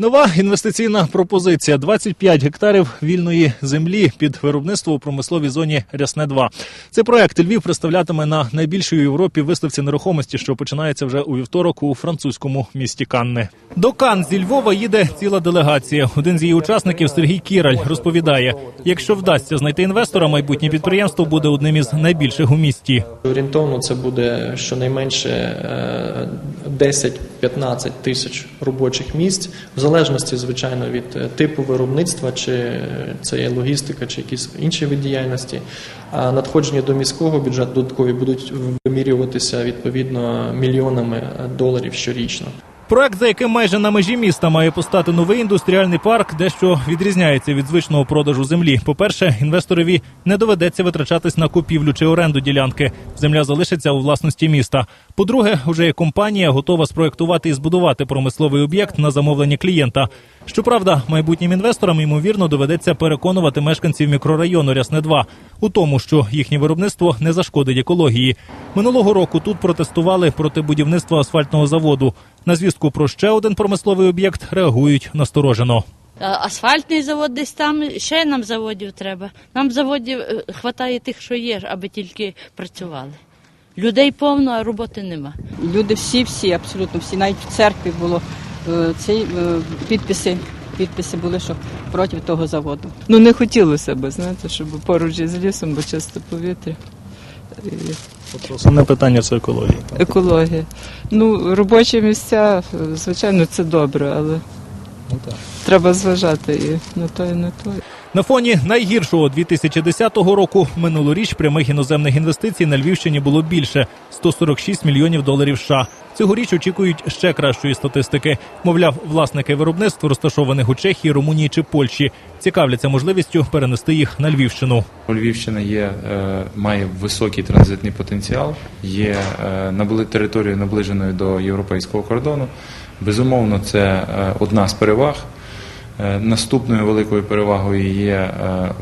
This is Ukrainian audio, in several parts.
Нова інвестиційна пропозиція: 25 гектарів вільної землі під виробництво у промисловій зоні Рясне 2 Цей проект Львів представлятиме на найбільшій у Європі виставці нерухомості, що починається вже у вівторок у французькому місті Канни. До Кан зі Львова їде ціла делегація. Один з її учасників Сергій Кіраль розповідає: якщо вдасться знайти інвестора, майбутнє підприємство буде одним із найбільших у місті. Орієнтовно це буде щонайменше е, 10-15 тисяч робочих місць, в залежності, звичайно, від е, типу виробництва, чи це є логістика, чи якісь інші від діяльності. А надходження до міського бюджету додаткові будуть вимірюватися відповідно мільйонами доларів щорічно. Проект, за яким майже на межі міста має постати новий індустріальний парк, дещо відрізняється від звичного продажу землі. По-перше, інвесторові не доведеться витрачатись на купівлю чи оренду ділянки. Земля залишиться у власності міста. По-друге, уже є компанія готова спроектувати і збудувати промисловий об'єкт на замовлення клієнта. Щоправда, майбутнім інвесторам ймовірно доведеться переконувати мешканців мікрорайону Рясне 2 у тому, що їхнє виробництво не зашкодить екології. Минулого року тут протестували проти будівництва асфальтного заводу. На звістку про ще один промисловий об'єкт реагують насторожено. Асфальтний завод десь там, ще нам заводів треба. Нам заводів е, хватає тих, що є, аби тільки працювали. Людей повно, а роботи нема. Люди всі, всі, абсолютно всі, навіть в церкві було е, ці е, підписи. Підписи були, що проти того заводу. Ну не хотілося б, знаєте, щоб поруч із лісом, бо чисте повітря. І Основне питання це екологія. екологія. Ну, робочі місця, звичайно, це добре, але треба зважати і на то, і на то. На фоні найгіршого 2010 року минулоріч прямих іноземних інвестицій на Львівщині було більше 146 мільйонів доларів США. Цьогоріч очікують ще кращої статистики. Мовляв, власники виробництв, розташованих у Чехії, Румунії чи Польщі, цікавляться можливістю перенести їх на Львівщину. Львівщина є, е, має високий транзитний потенціал, є е, набли територією наближеною до європейського кордону. Безумовно, це е, одна з переваг. Наступною великою перевагою є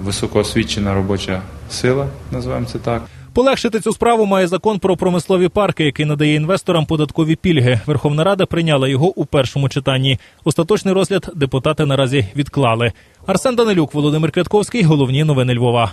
високоосвічена робоча сила, називаємо це так. Полегшити цю справу має закон про промислові парки, який надає інвесторам податкові пільги. Верховна Рада прийняла його у першому читанні. Остаточний розгляд депутати наразі відклали. Арсен Данилюк, Володимир Крятковський. Головні новини Львова.